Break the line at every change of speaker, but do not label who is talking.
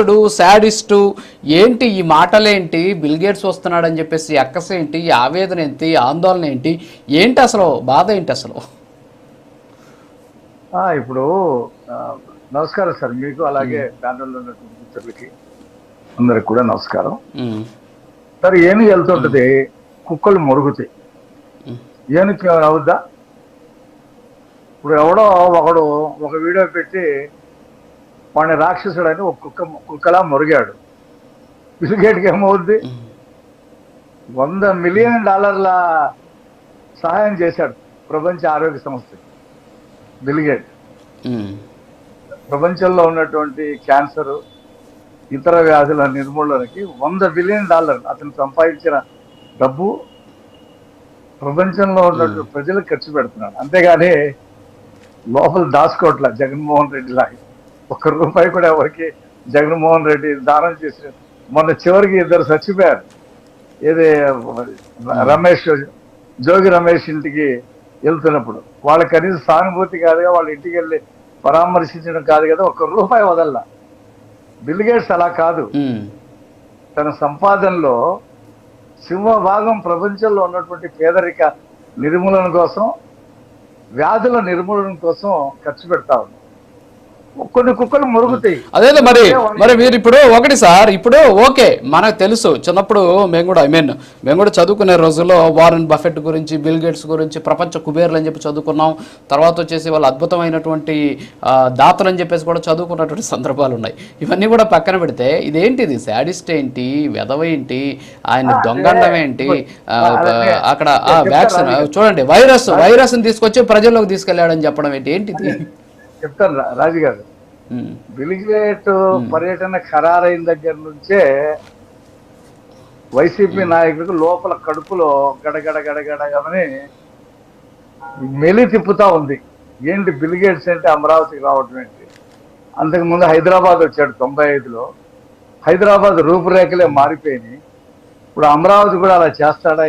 Do sadist ఏంటి ఈ మాటలేంటి? Bill gates వస్తున్నాడని చెప్పేసి అక్కస ఏంటి ఆవేదన ఏంటి? ఆందోళన ఏంటి? ఏంటి అసలు? బాధ ఏంటి అసలు?
ఆ, ఇప్పుడు నమస్కారం సార్. మీకు అలాగే ప్యానల్లో ఉన్నటువంటి మిత్రులకి అందరికి కూడా నమస్కారం. సార్ ఏనుగు వెళ్తుంటది? కుక్కలు మురుగుతాయి. ఏనుగు అవుద్దా? ఇప్పుడు ఎవడో ఒకడు ఒక వీడియో పెట్టి వాడిని రాక్షసుడు అని ఒక కుక్క కుక్కలా మురిగాడు. బిల్గేట్కి ఏమవుద్ది వంద మిలియన్ డాలర్ల సహాయం చేశాడు ప్రపంచ ఆరోగ్య సంస్థకి. బిల్గేట్ ప్రపంచంలో ఉన్నటువంటి క్యాన్సర్ ఇతర వ్యాధుల నిర్మూలనకి వంద బిలియన్ డాలర్ అతను సంపాదించిన డబ్బు ప్రపంచంలో ఉన్నటువంటి ప్రజలకు ఖర్చు పెడుతున్నాడు. అంతేగాని లోపల దాచుకోవట్ల జగన్మోహన్ రెడ్డి లాగా. ఒక్క రూపాయి కూడా ఎవరికి? జగన్మోహన్ రెడ్డి దానం చేసిన మొన్న చివరికి ఇద్దరు చచ్చిపోయారు. ఏది రమేష్ జోగి రమేష్ ఇంటికి వెళ్తున్నప్పుడు. వాళ్ళ కనీసం సానుభూతి కాదుగా వాళ్ళ ఇంటికి వెళ్ళి పరామర్శించడం కాదు కదా ఒక్క రూపాయి వదల్లా. బిల్ గేట్స్ అలా కాదు. తన సంపాదనలో సింహభాగం ప్రపంచంలో ఉన్నటువంటి పేదరిక నిర్మూలన కోసం వ్యాధుల నిర్మూలన కోసం ఖర్చు పెడతా ఉంది. కొన్ని కుక్కలు మురుగుతాయి.
అదేదో మరి? మరి మీరు ఇప్పుడు ఒకటి సార్ ఇప్పుడు ఓకే మనకు తెలుసు చిన్నప్పుడు మేము కూడా ఐ మీన్ మేము కూడా చదువుకునే రోజుల్లో వారన్ బఫెట్ గురించి బిల్ గేట్స్ గురించి ప్రపంచ కుబేర్లు అని చెప్పి చదువుకున్నాం. తర్వాత వచ్చేసి వాళ్ళు అద్భుతమైనటువంటి దాతలు అని చెప్పేసి కూడా చదువుకున్నటువంటి సందర్భాలు ఉన్నాయి. ఇవన్నీ కూడా పక్కన పెడితే ఇదేంటిది? శాడిస్ట్ ఏంటి? వెధవ ఏంటి? ఆయన దొంగండం ఏంటి? అక్కడ ఆ వ్యాక్సిన్ చూడండి వైరస్ వైరస్ని తీసుకొచ్చి ప్రజల్లోకి తీసుకెళ్ళాడని చెప్పడం ఏంటి? ఏంటిది?
చెప్తాను రా- రాజు గారు
ఉమ్,
బిలిగేట్ పర్యటన ఖరారైన దగ్గర నుంచే వైసీపీ నాయకులకు లోపల కడుపులో గడగడ గడగడగమని మెలి తిప్పుతా ఉంది. ఏంటి బిలిగేట్స్ అంటే అమరావతికి రావడం ఏంటి? అంతకుముందు హైదరాబాద్ వచ్చాడు తొంభై ఐదులో హైదరాబాద్ రూపురేఖలే మారిపోయినాయి. ఇప్పుడు అమరావతి కూడా అలా చేస్తాడా